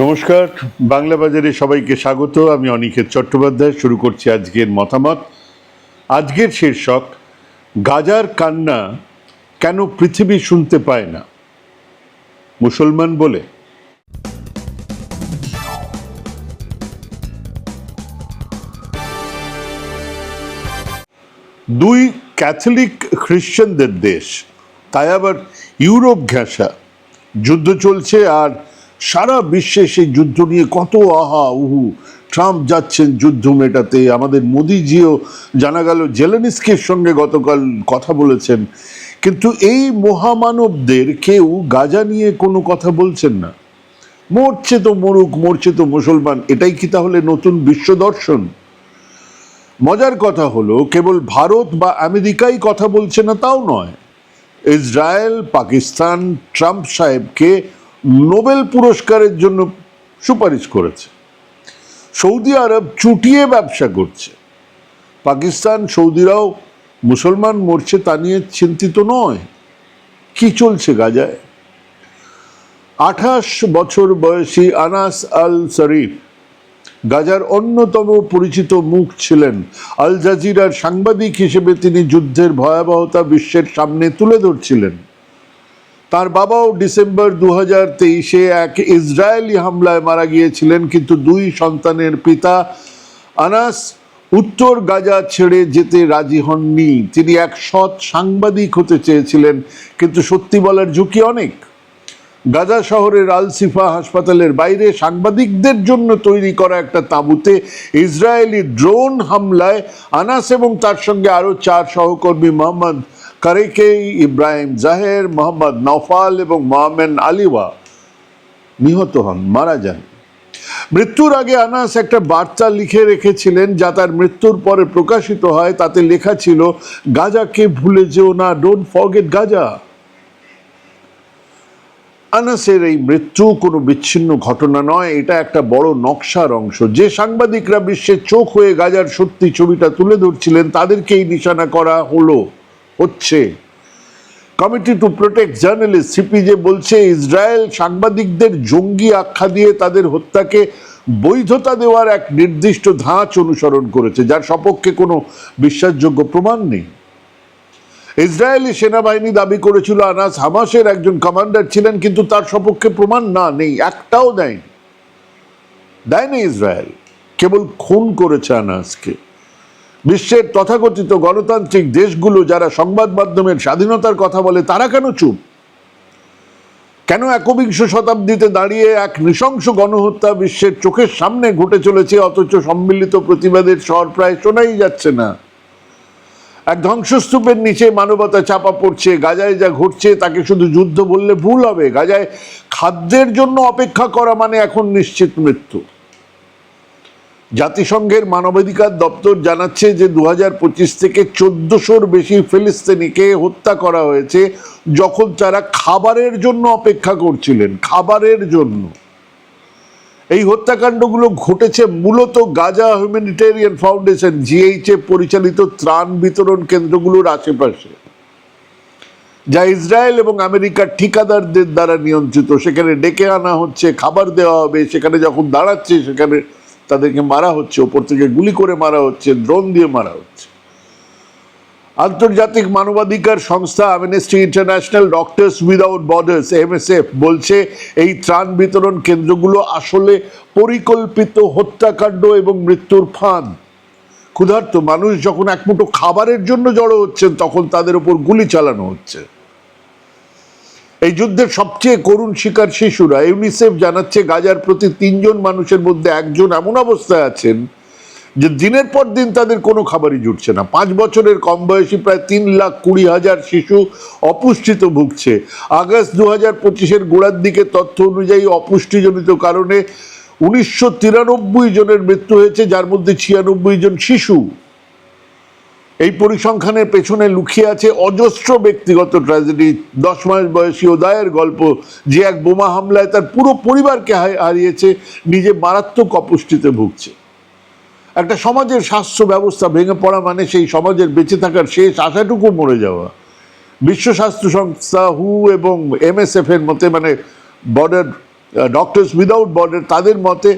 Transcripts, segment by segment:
নমস্কার, বাংলা বাজারে সবাইকে স্বাগত। আমি অনিকেত চট্টোপাধ্যায়, শুরু করছি আজকের মতামত। আজকের শীর্ষক, গাজার কান্না কেন পৃথিবী শুনতে পায় না? মুসলমান বলে। দুই ক্যাথলিক খ্রিশ্চানদের দেশ, তাই আবার ইউরোপ ঘেঁষা। যুদ্ধ চলছে আর সারা বিশ্বে সেই যুদ্ধ নিয়ে কত আহা উহু। ট্রাম্প যাচ্ছেন যুদ্ধ মেটাতে। আমাদের মোদিজিও জানা গেল জেলেনিস্কের সঙ্গে গতকাল কথা বলেছেন। কিন্তু এই মহামানবদের কেউ গাজা নিয়ে কোনো কথা বলছেন না। মরছে তো মরুক, মরছে তো মুসলমান। এটাই কি তাহলে নতুন বিশ্ব দর্শন? মজার কথা হলো, কেবল ভারত বা আমেরিকাই কথা বলছে না, তাও নয়। ইসরায়েল, পাকিস্তান, ট্রাম্প সাহেবকে নোবেল পুরস্কারের জন্য সুপারিশ করেছে। সৌদি আরব চুটিয়ে ব্যবসা করছে। পাকিস্তান সৌদিরাও মুসলমান মরছে তা নিয়ে চিন্তিত নয়। কি চলছে গাজায়? আঠাশ বছর বয়সী আনাস আল শরীফ গাজার অন্যতম পরিচিত মুখ ছিলেন। আল জাজিরার সাংবাদিক হিসেবে তিনি যুদ্ধের ভয়াবহতা বিশ্বের সামনে তুলে ধরছিলেন। তার বাবাও ডিসেম্বর দু হাজার তেইশে এক ইসরায়েলি হামলায় মারা গিয়েছিলেন, কিন্তু দুই সন্তানের পিতা আনাস উত্তর গাজা ছেড়ে যেতে রাজি হননি। তিনি এক সৎ সাংবাদিক হতে চেয়েছিলেন, কিন্তু সত্যি বলার ঝুঁকি অনেক। গাজা শহরের আল সিফা হাসপাতালের বাইরে সাংবাদিকদের জন্য তৈরি করা একটা তাঁবুতে ইসরায়েলি ড্রোন হামলায় আনাস এবং তার সঙ্গে আরও চার সহকর্মী Mohammed Qreiqeh Ibrahim Zaher, Mohammed Noufal এবং মোহামেন আলিওয়া নিহত হন, মারা যান। মৃত্যুর আগে আনাস একটা বার্তা লিখে রেখেছিলেন, যা তার মৃত্যুর পরে প্রকাশিত হয়। তাতে লেখা ছিল, গাজাকে ভুলে যেও না ডোন্ট ফরগেট গাজা। আনাসের এই মৃত্যু কোনো বিচ্ছিন্ন ঘটনা নয়, এটা একটা বড় নকশার অংশ। যে সাংবাদিকরা বিশ্বের চোখ হয়ে গাজার সত্যি ছবিটা তুলে ধরছিলেন, তাদেরকেই নিশানা করা হলো। হচ্ছে। Committee to protect journalist CPJ বলছে, ইসরায়েল সাংবাদিকদের জঙ্গি আখ্যা দিয়ে তাদের হত্যাকে বৈধতা দেওয়ার এক নির্দিষ্ট ধাঁচ অনুসরণ করেছে, যার সপক্ষে কোনো বিশ্বাসযোগ্য প্রমাণ নেই। ইসরায়েলি সেনাবাহিনী দাবি করেছিল, আনাস হামাসের একজন কমান্ডার ছিলেন, কিন্তু তার সপক্ষে প্রমাণ না নেই, একটাও দেয়নি। দেয়নি ইসরায়েল, কেবল খুন করেছে আনাসকে। বিশ্বের তথাকথিত গণতান্ত্রিক দেশগুলো যারা সংবাদ মাধ্যমের স্বাধীনতার কথা বলে, তারা কেন চুপ? কেন একবিংশ শতাব্দীতে দাঁড়িয়ে এক নৃশংস গণহত্যা বিশ্বের চোখের সামনে ঘটে চলেছে, অথচ সম্মিলিত প্রতিবাদের স্বর প্রায় শোনাই যাচ্ছে না? এক ধ্বংসস্তূপের নিচে মানবতা চাপা পড়ছে, গাজায় যা ঘটছে তাকে শুধু যুদ্ধ বললে ভুল হবে। গাজায় খাদ্যের জন্য অপেক্ষা করা মানে এখন নিশ্চিত মৃত্যু। জাতিসংঘের মানবাধিকার দপ্তর জানাচ্ছে যে দু থেকে চোদ্দশোর বেশি ফিলিস্তিনিকে হত্যা করা হয়েছে যখন তারা খাবারের জন্য অপেক্ষা করছিলেন, খাবারের জন্য। এই হত্যাকাণ্ডগুলো ঘটেছে মূলত গাজা হিউম্যানিটেরিয়ান ফাউন্ডেশন জিএইচএ পরিচালিত ত্রাণ বিতরণ কেন্দ্রগুলোর আশেপাশে। যা ইসরায়েল এবং আমেরিকার ঠিকাদারদের দ্বারা নিয়ন্ত্রিত। সেখানে ডেকে আনা হচ্ছে, খাবার দেওয়া হবে, সেখানে যখন দাঁড়াচ্ছে, সেখানে তাদেরকে মারা হচ্ছে, ওপর থেকে গুলি করে মারা হচ্ছে ড্রোন দিয়ে মারা হচ্ছে। আন্তর্জাতিক মানবাধিকার সংস্থা Amnesty International Doctors Without Borders MSF বলছে, এই ত্রাণ বিতরণ কেন্দ্রগুলো আসলে পরিকল্পিত হত্যাকাণ্ড এবং মৃত্যুর ফাঁদ। ক্ষুধার্ত মানুষ যখন এক মুঠো খাবারের জন্য জড়ো হচ্ছেন, তখন তাদের উপর গুলি চালানো হচ্ছে। এই যুদ্ধের সবচেয়ে করুণ শিকার শিশুরা। ইউনিসেফ জানাচ্ছে গাজার প্রতি তিনজন মানুষের মধ্যে একজন এমন অবস্থায় আছেন যে দিনের পর দিন তাদের কোনো খাবারই জুটছে না। পাঁচ বছরের কম বয়সী প্রায় তিন লাখ কুড়ি হাজার শিশু অপুষ্টিতে ভুগছে। আগস্ট দু হাজার পঁচিশের গোড়ার দিকে তথ্য অনুযায়ী অপুষ্টিজনিত কারণে উনিশশো তিরানব্বই জনের মৃত্যু হয়েছে, যার মধ্যে ছিয়ানব্বই জন শিশু। এই পরিসংখ্যানের পেছনে লুকিয়ে আছে অজস্র ব্যক্তিগত ট্র্যাজেডি দশ মাস বয়সী ওদায়ের গল্প, যে এক বোমা হামলায় তার পুরো পরিবারকে হারিয়েছে, নিজে মারাত্মক অপুষ্টিতে ভুগছে। একটা সমাজের স্বাস্থ্য ব্যবস্থা ভেঙে পড়া মানে সেই সমাজের বেঁচে থাকার শেষ আশাটুকু মরে যাওয়া। বিশ্ব স্বাস্থ্য সংস্থা হু এবং এমএসএফ এর মতে মানে বর্ডার ডক্টরস উইদাউট বর্ডার তাদের মতে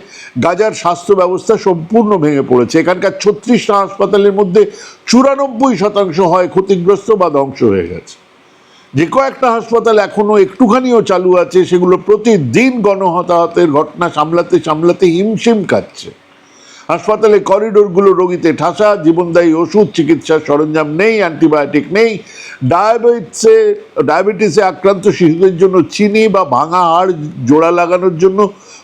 গাজার স্বাস্থ্য ব্যবস্থা সম্পূর্ণ ভেঙে পড়েছে। এখানকার ছত্রিশটা হাসপাতালের মধ্যে চুরানব্বই শতাংশ হয় ক্ষতিগ্রস্ত বা ধ্বংস হয়ে গেছে। যে কয়েকটা হাসপাতাল এখনও একটুখানিও চালু আছে, সেগুলো প্রতিদিন গণহতাহতের ঘটনা সামলাতে সামলাতে হিমশিম খাচ্ছে। হাসপাতালে করিডোরগুলো রোগীতে ঠাসা, জীবনদায়ী ওষুধ, চিকিৎসার সরঞ্জাম নেই, অ্যান্টিবায়োটিক নেই। ডায়াবেটিসে ডায়াবেটিসে আক্রান্ত শিশুদের জন্য চিনি বা ভাঙা হাড় জোড়া লাগানোর জন্য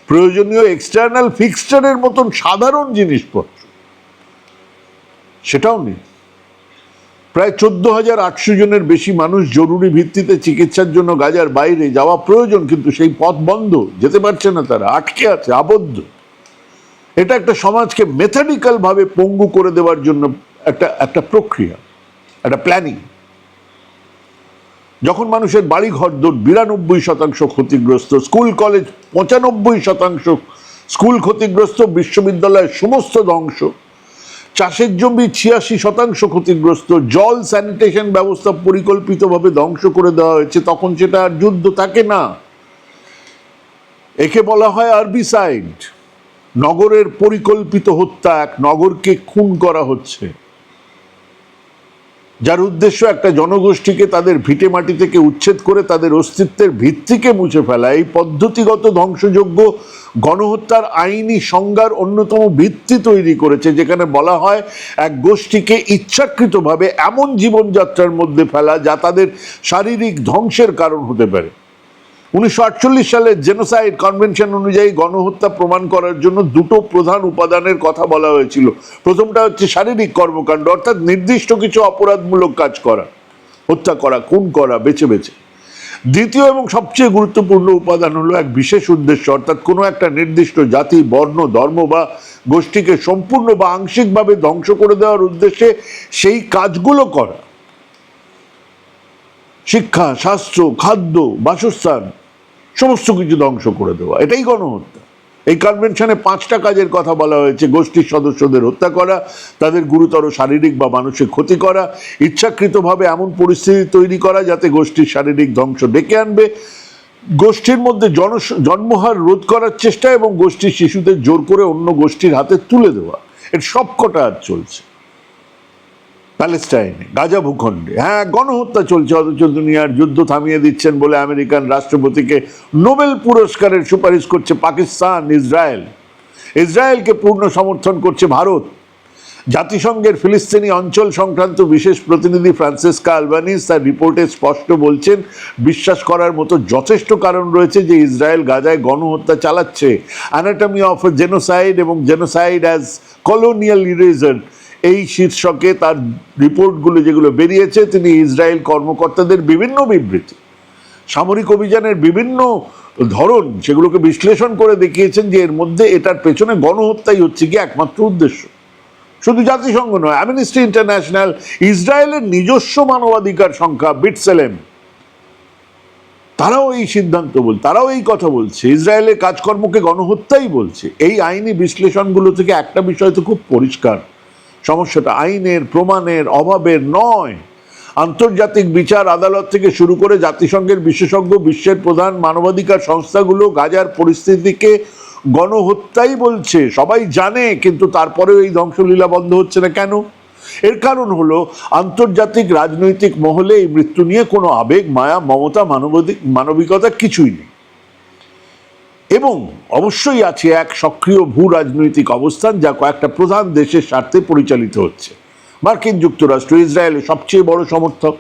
প্রয়োজনীয় এক্সটার্নাল ফিক্সচারের মতন সাধারণ জিনিসপত্র। সেটাও নেই। প্রায় চোদ্দ হাজার আটশো জনের বেশি মানুষ জরুরি ভিত্তিতে চিকিৎসার জন্য গাজার বাইরে যাওয়া প্রয়োজন, কিন্তু সেই পথ বন্ধ। যেতে পারছে না তারা, আটকে আছে, আবদ্ধ। এটা একটা সমাজকে মেথাডিক্যাল ভাবে পঙ্গু করে দেওয়ার জন্য একটা একটা প্রক্রিয়া, একটা প্ল্যানিং যখন মানুষের বাড়ি ঘর দৌড় বিরানব্বই শতাংশ ক্ষতিগ্রস্ত, স্কুল, কলেজ পঁচানব্বই শতাংশ স্কুল ক্ষতিগ্রস্ত, বিশ্ববিদ্যালয়ের সমস্ত ধ্বংস, চাষের জমি ছিয়াশি শতাংশ ক্ষতিগ্রস্ত, জল স্যানিটেশন ব্যবস্থা পরিকল্পিতভাবে ধ্বংস করে দেওয়া হয়েছে, তখন সেটা আর যুদ্ধ থাকে না। একে বলা হয় আরবিসাইড নগরের পরিকল্পিত হত্যা এক নগরকে খুন করা হচ্ছে। যার উদ্দেশ্য একটা জনগোষ্ঠীকে তাদের ভিটে মাটি থেকে উচ্ছেদ করে তাদের অস্তিত্বের ভিত্তিকে মুছে ফেলা। এই পদ্ধতিগত ধ্বংসযোগ্য গণহত্যার আইনি সংজ্ঞার অন্যতম ভিত্তি তৈরি করেছে, যেখানে বলা হয় এক গোষ্ঠীকে ইচ্ছাকৃতভাবে এমন জীবনযাত্রার মধ্যে ফেলা যা তাদের শারীরিক ধ্বংসের কারণ হতে পারে। উনিশশো আটচল্লিশ সালের জেনোসাইড কনভেনশন অনুযায়ী গণহত্যা প্রমাণ করার জন্য দুটো প্রধান উপাদানের কথা বলা হয়েছিল। প্রথমটা হচ্ছে শারীরিক কর্মকাণ্ড, অর্থাৎ নির্দিষ্ট কিছু অপরাধমূলক কাজ করা, হত্যা করা, খুন করা, বেছে বেছে। দ্বিতীয় এবং সবচেয়ে গুরুত্বপূর্ণ উপাদান হলো এক বিশেষ উদ্দেশ্য, অর্থাৎ কোনো একটা নির্দিষ্ট জাতি, বর্ণ, ধর্ম বা গোষ্ঠীকে সম্পূর্ণ বা আংশিকভাবে ধ্বংস করে দেওয়ার উদ্দেশ্যে সেই কাজগুলো করা। শিক্ষা স্বাস্থ্য খাদ্য, বাসস্থান সমস্ত কিছু ধ্বংস করে দেওয়া। এটাই গণহত্যা। এই কনভেনশনে পাঁচটা কাজের কথা বলা হয়েছে। গোষ্ঠীর সদস্যদের হত্যা করা, তাদের গুরুতর শারীরিক বা মানসিক ক্ষতি করা, ইচ্ছাকৃতভাবে এমন পরিস্থিতি তৈরি করা যাতে গোষ্ঠীর শারীরিক ধ্বংস ডেকে আনবে। গোষ্ঠীর মধ্যে জন জন্মহার রোধ করার চেষ্টা এবং গোষ্ঠীর শিশুদের জোর করে অন্য গোষ্ঠীর হাতে তুলে দেওয়া। এর সবকটা আজ চলছে। প্যালেস্টাইনে, গাজা ভূখণ্ডে। হ্যাঁ গণহত্যা চলছে, অথচ দুনিয়ার যুদ্ধ থামিয়ে দিচ্ছেন বলে আমেরিকান রাষ্ট্রপতিকে নোবেল পুরস্কারের সুপারিশ করছে পাকিস্তান, ইসরায়েল। ইসরায়েলকে পূর্ণ সমর্থন করছে ভারত। জাতিসংঘের ফিলিস্তিনি অঞ্চল সংক্রান্ত বিশেষ প্রতিনিধি ফ্রান্সিসকা আলবানিস তার রিপোর্টে স্পষ্ট বলছেন, বিশ্বাস করার মতো যথেষ্ট কারণ রয়েছে যে ইসরায়েল গাজায় গণহত্যা চালাচ্ছে। অ্যানাটমি অফ জেনোসাইড এবং জেনোসাইড অ্যাজ কলোনিয়াল ইরেজার এই শীর্ষকে তার রিপোর্টগুলো যেগুলো বেরিয়েছে, তিনি ইসরায়েল কর্মকর্তাদের বিভিন্ন বিবৃতি, সামরিক অভিযানের বিভিন্ন ধরন সেগুলোকে বিশ্লেষণ করে দেখিয়েছেন যে এর মধ্যে এটার পেছনে গণহত্যাই হচ্ছে কি একমাত্র উদ্দেশ্য। শুধু জাতিসংঘ নয় অ্যামনিস্ট্রি ইন্টারন্যাশনাল ইসরায়েলের নিজস্ব মানবাধিকার সংখ্যা বিটসেলেম, তারাও এই সিদ্ধান্ত বল, তারাও এই কথা বলছে, ইসরায়েলের কাজকর্মকে গণহত্যাই বলছে। এই আইনি বিশ্লেষণগুলো থেকে একটা বিষয় তো খুব পরিষ্কার সমস্যাটা আইনের, প্রমাণের অভাবের নয়। আন্তর্জাতিক বিচার আদালত থেকে শুরু করে জাতিসংঘের বিশেষজ্ঞ, বিশ্বের প্রধান মানবাধিকার সংস্থাগুলো গাজার পরিস্থিতিকে গণহত্যাই বলছে। সবাই জানে, কিন্তু তারপরেও এই ধ্বংসলীলা বন্ধ হচ্ছে না কেন? এর কারণ হলো, আন্তর্জাতিক রাজনৈতিক মহলে এই মৃত্যু নিয়ে কোনো আবেগ, মায়া, মমতা, মানবাধিক, মানবিকতা কিছুই নেই। এবং অবশ্যই আছে এক সক্রিয় ভূ রাজনৈতিক অবস্থান যা কয়েকটা প্রধান দেশের স্বার্থে পরিচালিত হচ্ছে। মার্কিন যুক্তরাষ্ট্র ইসরায়েলের সবচেয়ে বড় সমর্থক,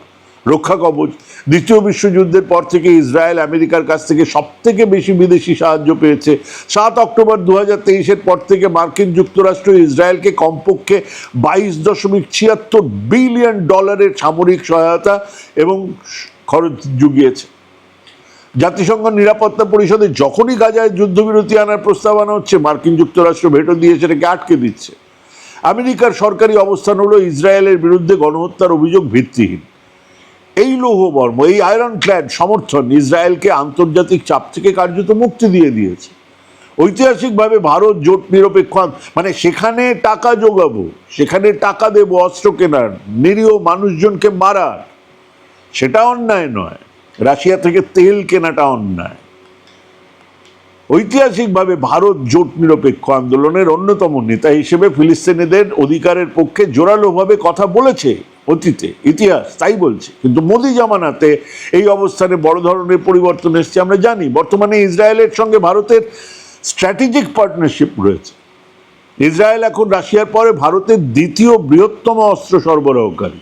রক্ষা কবচ। দ্বিতীয় বিশ্বযুদ্ধের পর থেকে ইসরায়েল আমেরিকার কাছ থেকে সব থেকে বেশি বিদেশি সাহায্য পেয়েছে। সাত অক্টোবর দু হাজার তেইশের পর থেকে মার্কিন যুক্তরাষ্ট্র ইসরায়েলকে কমপক্ষে বাইশ দশমিক ছিয়াত্তর বিলিয়ন ডলারের সামরিক সহায়তা এবং খরচ জুগিয়েছে। জাতিসংঘ নিরাপত্তা পরিষদে যখনই গাজায় যুদ্ধবিরতি আনার প্রস্তাব আনা হচ্ছে, মার্কিন যুক্তরাষ্ট্র ভেটো দিয়ে সেটাকে আটকে দিচ্ছে। আমেরিকার সরকারি অবস্থান হলো ইসরায়েলের বিরুদ্ধে গণহত্যার অভিযোগ ভিত্তিহীন। এই লৌহবর্ম এই আয়রন ক্ল্যাড সমর্থন ইসরায়েলকে আন্তর্জাতিক চাপ থেকে কার্যত মুক্তি দিয়ে দিয়েছে। ঐতিহাসিকভাবে ভারত জোট নিরপেক্ষ মানে সেখানে টাকা যোগাবো সেখানে টাকা দেবো অস্ত্র কেনার, নিরীহ মানুষজনকে মারার, সেটা অন্যায় নয়। রাশিয়া থেকে তেল কেনাটা অন্যায়। ঐতিহাসিকভাবে ভারত জোট নিরপেক্ষ আন্দোলনের অন্যতম নেতা হিসেবে ফিলিস্তিনিদের অধিকারের পক্ষে জোরালোভাবে কথা বলেছে অতীতে। ইতিহাস তাই বলছে। কিন্তু মোদি জামানাতে এই অবস্থানে বড় ধরনের পরিবর্তন এসছে, আমরা জানি। বর্তমানে ইসরায়েলের সঙ্গে ভারতের স্ট্র্যাটেজিক পার্টনারশিপ রয়েছে। ইসরায়েল এখন রাশিয়ার পরে ভারতের দ্বিতীয় বৃহত্তম অস্ত্র সরবরাহকারী।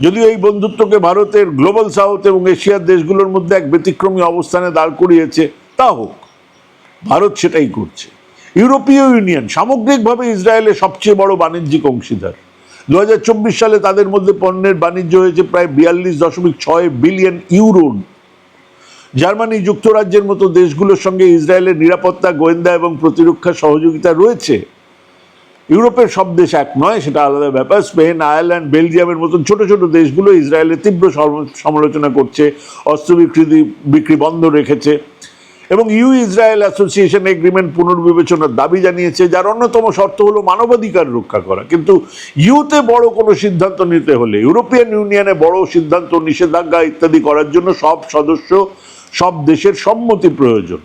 যদিও এই বন্ধুত্বকে ভারতের গ্লোবাল সাউথ এবং এশিয়ার দেশগুলোর মধ্যে এক ব্যতিক্রমী অবস্থানে দাঁড় করিয়েছে, তা হোক। ভারত সেটাই করছে। ইউরোপীয় ইউনিয়ন সামগ্রিকভাবে ইসরায়েলের সবচেয়ে বড় বাণিজ্যিক অংশীদার। দু হাজার চব্বিশ সালে তাদের মধ্যে পণ্যের বাণিজ্য হয়েছে প্রায় বিয়াল্লিশ দশমিক ছয় বিলিয়ন ইউরো জার্মানি যুক্তরাজ্যের মতো দেশগুলোর সঙ্গে ইসরায়েলের নিরাপত্তা, গোয়েন্দা এবং প্রতিরক্ষা সহযোগিতা রয়েছে। ইউরোপের সব দেশ এক নয়, সেটা আলাদা ব্যাপার। স্পেন, আয়ারল্যান্ড, বেলজিয়ামের মতন ছোট ছোট দেশগুলো ইসরায়েলের তীব্র সমালোচনা করছে, অস্ত্র বিক্রি বিক্রি বন্ধ রেখেছে। এবং ইউ ইসরায়েল অ্যাসোসিয়েশন এগ্রিমেন্ট পুনর্বিবেচনার দাবি জানিয়েছে, যার অন্যতম শর্ত হলো মানবাধিকার রক্ষা করা। কিন্তু ইউতে বড় কোনো সিদ্ধান্ত নিতে হলে, ইউরোপিয়ান ইউনিয়নে বড় সিদ্ধান্ত, নিষেধাজ্ঞা ইত্যাদি করার জন্য সব সদস্য, সব দেশের সম্মতি প্রয়োজন।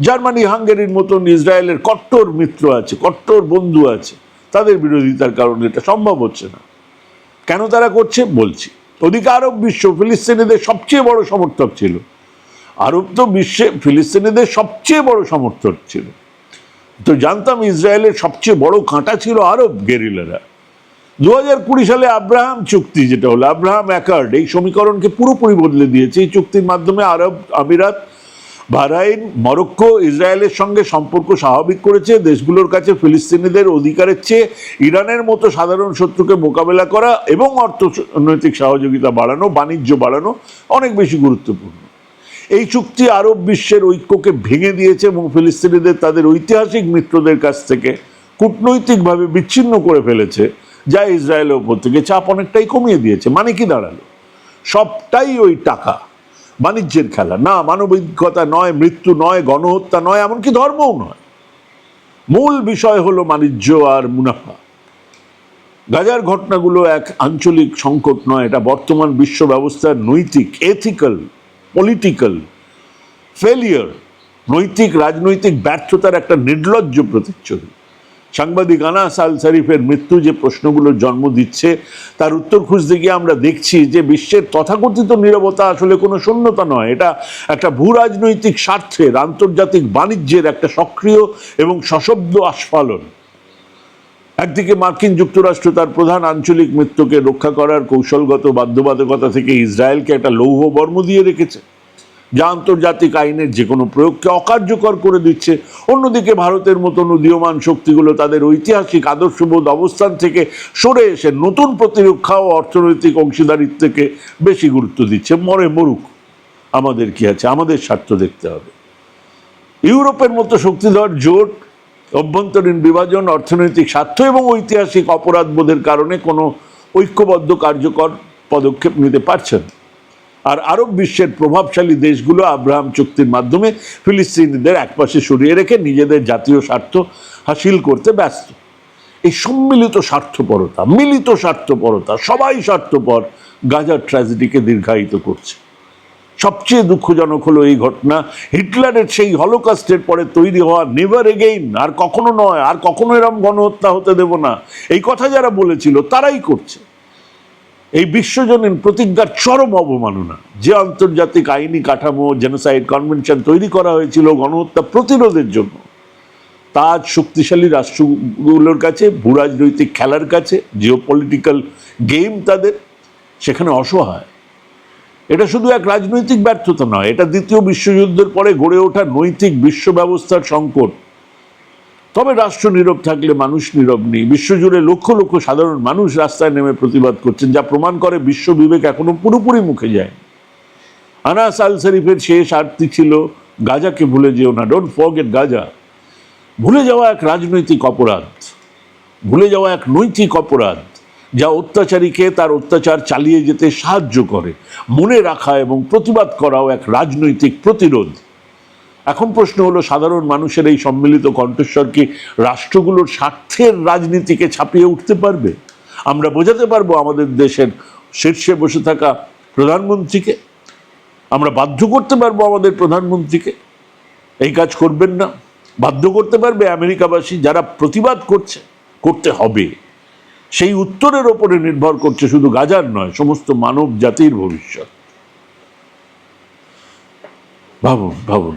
জার্মানি, হাঙ্গেরির মতন ইসরায়েলের কট্টর মিত্র আছে, কট্টর বন্ধু আছে। তাদের বিরোধিতার কারণে এটা সম্ভব হচ্ছে না। কেন তারা করছে? বলছি। ওদিকে আরব বিশ্ব ফিলিস্তিনিদের সবচেয়ে বড় সমর্থক ছিল। আরব তো বিশ্বে ফিলিস্তিনিদের সবচেয়ে বড় সমর্থক ছিল। তো জানতাম ইসরায়েলের সবচেয়ে বড় কাঁটা ছিল আরব গেরিলারা। দু হাজার কুড়ি সালে আব্রাহাম চুক্তি যেটা হলো, আব্রাহাম অ্যাকার্ড এই সমীকরণকে পুরোপুরি বদলে দিয়েছে। এই চুক্তির মাধ্যমে আরব আমিরাত বাহরাইন, মরক্কো, ইসরায়েলের সঙ্গে সম্পর্ক স্বাভাবিক করেছে, দেশগুলোর কাছে ফিলিস্তিনিদের অধিকারের চেয়ে ইরানের মতো সাধারণ শত্রুকে মোকাবেলা করা এবং অর্থনৈতিক সহযোগিতা বাড়ানো, বাণিজ্য বাড়ানো অনেক বেশি গুরুত্বপূর্ণ। এই চুক্তি আরব বিশ্বের ঐক্যকে ভেঙে দিয়েছে এবং ফিলিস্তিনিদের তাদের ঐতিহাসিক মিত্রদের কাছ থেকে কূটনৈতিকভাবে বিচ্ছিন্ন করে ফেলেছে, যা ইসরায়েলের ওপর থেকে চাপ অনেকটাই কমিয়ে দিয়েছে। মানে কি দাঁড়াল? সবটাই ওই টাকা। বাণিজ্যের খেলা। না, মানবিকতা নয়, মৃত্যু নয়, গণহত্যা নয়, এমনকি ধর্মও নয়। মূল বিষয় হলো বাণিজ্য আর মুনাফা। গাজার ঘটনাগুলো এক আঞ্চলিক সংকট নয়, এটা বর্তমান বিশ্ব ব্যবস্থার নৈতিক এথিক্যাল পলিটিক্যাল ফেলিয়ার নৈতিক, রাজনৈতিক ব্যর্থতার একটা নির্লজ্জ প্রতিচ্ছবি। সাংবাদিক আনাস আল শরীফের মৃত্যু যে প্রশ্নগুলোর জন্ম দিচ্ছে, তার উত্তর খুঁজতে গিয়ে আমরা দেখছি যে বিশ্বের তথাকথিত নিরবতা আসলে কোনো শূন্যতা নয়। এটা একটা ভূ রাজনৈতিক স্বার্থের, আন্তর্জাতিক বাণিজ্যের একটা সক্রিয় এবং সশব্দ আস্ফালন। একদিকে মার্কিন যুক্তরাষ্ট্র তার প্রধান আঞ্চলিক মৃত্যুকে রক্ষা করার কৌশলগত বাধ্যবাধকতা থেকে ইসরায়েলকে একটা লৌহ বর্ম দিয়ে রেখেছে। যা আন্তর্জাতিক আইনের যে কোনো প্রয়োগকে অকার্যকর করে দিচ্ছে। অন্যদিকে ভারতের মতন উদীয়মান শক্তিগুলো তাদের ঐতিহাসিক আদর্শবোধ অবস্থান থেকে সরে এসে নতুন প্রতিরক্ষা ও অর্থনৈতিক অংশীদারিত্বকে বেশি গুরুত্ব দিচ্ছে। মরে মরুক, আমাদের কি আছে? আমাদের স্বার্থ দেখতে হবে। ইউরোপের মতো শক্তিধর জোট, অভ্যন্তরীণ বিভাজন, অর্থনৈতিক স্বার্থ এবং ঐতিহাসিক অপরাধবোধের কারণে কোনো ঐক্যবদ্ধ কার্যকর পদক্ষেপ নিতে পারছেন আর আরব বিশ্বের প্রভাবশালী দেশগুলো আব্রাহাম চুক্তির মাধ্যমে ফিলিস্তিনিদের একপাশে সরিয়ে রেখে নিজেদের জাতীয় স্বার্থ হাসিল করতে ব্যস্ত। এই সম্মিলিত স্বার্থপরতা, মিলিত স্বার্থপরতা সবাই স্বার্থপর গাজার ট্র্যাজেডিকে দীর্ঘায়িত করছে। সবচেয়ে দুঃখজনক হলো এই ঘটনা, হিটলারের সেই হলোকাস্টের পরে তৈরি হওয়া নেভার এগেইন, আর কখনো নয়, আর কখনো এরম গণহত্যা হতে দেব না। এই কথা যারা বলেছিল তারাই করছে। এই বিশ্বজনীন প্রতিজ্ঞার চরম অবমাননা। যে আন্তর্জাতিক আইনি কাঠামো জেনোসাইড কনভেনশন তৈরি করা হয়েছিল গণহত্যা প্রতিরোধের জন্য, তা শক্তিশালী রাষ্ট্রগুলোর কাছে ভূরাজনৈতিক খেলার কাছে জিও পলিটিক্যাল গেম তাদের, সেখানে অসহায়। এটা শুধু এক রাজনৈতিক ব্যর্থতা নয়, এটা দ্বিতীয় বিশ্বযুদ্ধের পরে গড়ে ওঠা নৈতিক বিশ্ব ব্যবস্থার সংকট। তবে রাষ্ট্র নীরব থাকলে মানুষ নীরব নেই। বিশ্বজুড়ে লক্ষ লক্ষ সাধারণ মানুষ রাস্তায় নেমে প্রতিবাদ করছেন, যা প্রমাণ করে বিশ্ব বিবেক এখনও পুরোপুরি মুখে যায়। আনাস আল শরীফের শেষ আরতি ছিল, গাজাকে ভুলে যেও না ডোন্ট ফরগেট গাজা। ভুলে যাওয়া এক রাজনৈতিক অপরাধ, ভুলে যাওয়া এক নৈতিক অপরাধ, যা অত্যাচারীকে তার অত্যাচার চালিয়ে যেতে সাহায্য করে। মনে রাখা এবং প্রতিবাদ করাও এক রাজনৈতিক প্রতিরোধ। এখন প্রশ্ন হলো, সাধারণ মানুষের এই সম্মিলিত কণ্ঠস্বর কি রাষ্ট্রগুলোর স্বার্থের রাজনীতিকে ছাপিয়ে উঠতে পারবে? আমরা বোঝাতে পারব আমাদের দেশের শীর্ষে বসে থাকা প্রধানমন্ত্রীকে। আমরা বাধ্য করতে পারব আমাদের প্রধানমন্ত্রীকে। এই কাজ করবেন না। বাধ্য করতে পারবে আমেরিকাবাসী যারা প্রতিবাদ করছে, করতে হবে। সেই উত্তরের ওপরে নির্ভর করছে শুধু গাজার নয়, সমস্ত মানব জাতির ভবিষ্যৎ। ভাবুন ভাবুন।